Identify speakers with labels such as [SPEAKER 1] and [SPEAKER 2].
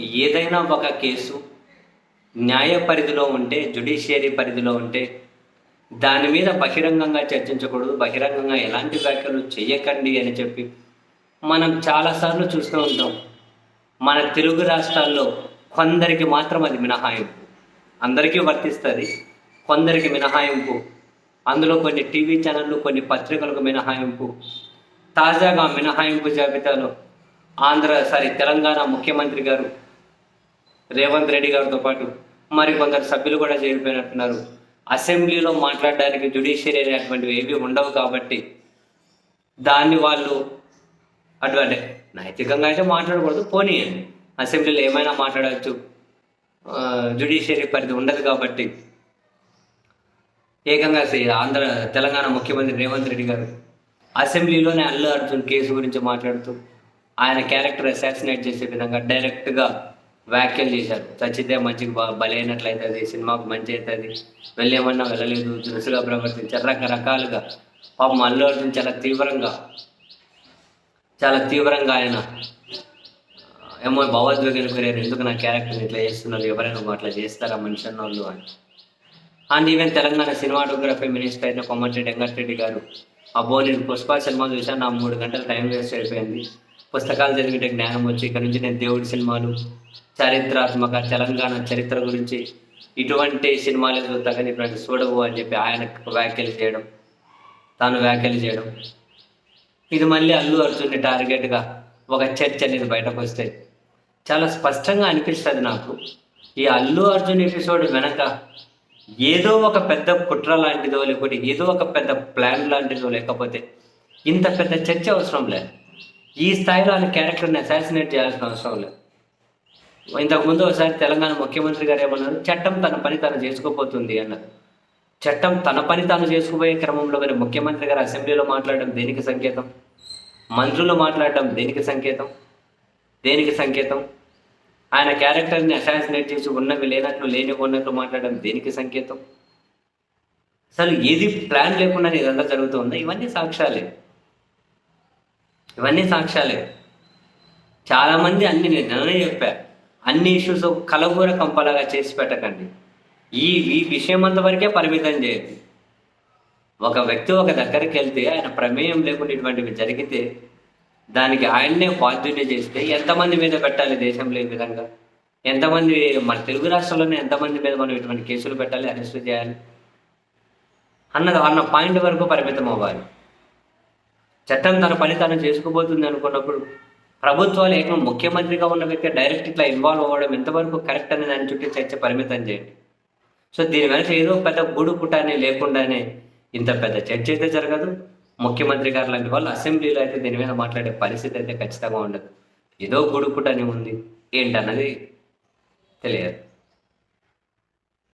[SPEAKER 1] ఏదైనా ఒక కేసు న్యాయ పరిధిలో ఉంటే జుడిషియరీ పరిధిలో ఉంటే దాని మీద బహిరంగంగా చర్చించకూడదు బహిరంగంగా ఎలాంటి వ్యాఖ్యలు చేయకండి అని చెప్పి మనం చాలాసార్లు చూస్తూ ఉంటాం. మన తెలుగు రాష్ట్రాల్లో కొందరికి మాత్రం అది మినహాయింపు అందరికీ వర్తిస్తుంది. కొందరికి మినహాయింపు అందులో కొన్ని టీవీ ఛానళ్ళు కొన్ని పత్రికలకు మినహాయింపు తాజాగా మినహాయింపు జాబితాలో ఆంధ్ర సారీ తెలంగాణ ముఖ్యమంత్రి గారు రేవంత్ రెడ్డి గారితో పాటు మరి కొందరు సభ్యులు కూడా చేరిపోయినట్టున్నారు. అసెంబ్లీలో మాట్లాడడానికి జుడిషియరీ అనేటువంటివి ఏవి ఉండవు కాబట్టి దాన్ని వాళ్ళు అటువంటి నైతికంగా అయితే మాట్లాడకూడదు పోనీ అసెంబ్లీలో ఏమైనా మాట్లాడవచ్చు. జుడిషియరీ పరిధి ఉండదు కాబట్టి ఏకంగా ఆంధ్ర తెలంగాణ ముఖ్యమంత్రి రేవంత్ రెడ్డి గారు అసెంబ్లీలోనే అల్లు అర్జున్ కేసు గురించి మాట్లాడుతూ ఆయన క్యారెక్టర్ అసాసినేట్ చేసే విధంగా డైరెక్ట్గా వ్యాఖ్యలు చేశారు. చచ్చితే మంచికి బలైనట్లయితుంది సినిమాకు మంచి అవుతుంది వెళ్ళేమన్నా వెళ్ళలేదు దురుసుగా ప్రవర్తించారు. రకరకాలుగా పాపం అల్లు అర్జున్ చాలా తీవ్రంగా చాలా తీవ్రంగా ఆయన ఏమో భావోద్వేగాలు గురయ్యారు ఎందుకు నా క్యారెక్టర్ ఇట్లా చేస్తున్నారు? ఎవరైనా అట్లా చేస్తారా మనిషి అన్నోళ్ళు అని. And even Telangana cinematography minister అయిన కొమ్మటిరెడ్డి వెంకటరెడ్డి గారు అబ్బో నేను పుష్ప సినిమా చూసాను నా మూడు గంటలు టైం వేస్ట్ అయిపోయింది. పుస్తకాలు చదివితే జ్ఞానం వచ్చి ఇక్కడ నుంచి నేను దేవుడి సినిమాలు చారిత్రాత్మక తెలంగాణ చరిత్ర గురించి ఇటువంటి సినిమాలు చూస్తా కానీ ఇటువంటి చూడవు అని చెప్పి ఆయన వ్యాఖ్యలు చేయడం తాను వ్యాఖ్యలు చేయడం. ఇది మళ్ళీ అల్లు అర్జున్ని టార్గెట్గా ఒక చర్చ అనేది బయటకు వస్తే చాలా స్పష్టంగా అనిపిస్తుంది నాకు. ఈ అల్లు అర్జున్ ఎపిసోడ్ వెనక ఏదో ఒక పెద్ద కుట్ర లాంటిదో లేకపోతే ఏదో ఒక పెద్ద ప్లాన్ లాంటిదో లేకపోతే ఇంత పెద్ద చర్చ అవసరం లేదు. ఈ స్థాయిలో ఆయన క్యారెక్టర్ని అసాసినేట్ చేయాల్సిన అవసరం లేదు. ఇంతకుముందు ఒకసారి తెలంగాణ ముఖ్యమంత్రి గారు ఏమన్నారు? చట్టం తన పని తాను చేసుకోపోతుంది అన్నారు. చట్టం తన పని తాను చేసుకుపోయే క్రమంలో మరి ముఖ్యమంత్రి గారు అసెంబ్లీలో మాట్లాడడం దేనికి సంకేతం? మంత్రులు మాట్లాడడం దేనికి సంకేతం? దేనికి సంకేతం? ఆయన క్యారెక్టర్ని అసాసినేట్ చేసి ఉన్నవి లేనట్లు లేని ఉన్నట్లు మాట్లాడడం దేనికి సంకేతం? అసలు ఏది ప్లాన్ లేకుండా ఇదంతా జరుగుతుందో ఇవన్నీ సాక్ష్యాలే. ఇవన్నీ సాక్ష్యాలే. చాలామంది అన్ని నేను నిన్ననే చెప్పా. అన్ని ఇష్యూస్ కలగూర కంపలాగా చేసి పెట్టకండి. ఈ ఈ విషయం అంతవరకే పరిమితం చేయండి ఒక వ్యక్తి ఒక దగ్గరికి వెళ్తే ఆయన ప్రమేయం లేకుండా ఇటువంటివి జరిగితే దానికి ఆయన్నే బాధ్యుని చేస్తే ఎంతమంది మీద పెట్టాలి దేశంలో ఈ విధంగా? ఎంతమంది మన తెలుగు రాష్ట్రాల్లోనే ఎంతమంది మీద మనం ఇటువంటి కేసులు పెట్టాలి అరెస్ట్ చేయాలి? అన్నది అన్న పాయింట్ వరకు పరిమితం అవ్వాలి. చట్టం తన పని తాను చేసుకుపోతుంది అనుకున్నప్పుడు ప్రభుత్వాలు ఏమో ముఖ్యమంత్రిగా ఉన్న వ్యక్తి డైరెక్ట్ ఇట్లా ఇన్వాల్వ్ అవ్వడం ఎంతవరకు కరెక్ట్ అని దాని చుట్టూ చర్చ పరిమితం చేయండి. సో దీని వెనక ఏదో పెద్ద గూడు పుటాన్ని లేకుండానే ఇంత పెద్ద చర్చ అయితే జరగదు. ముఖ్యమంత్రి గారు లాంటి వాళ్ళు అసెంబ్లీలో అయితే దీని మీద మాట్లాడే పరిస్థితి అయితే ఖచ్చితంగా ఉండదు. ఏదో గూడు పుటాని ఉంది ఏంటన్నది తెలియదు.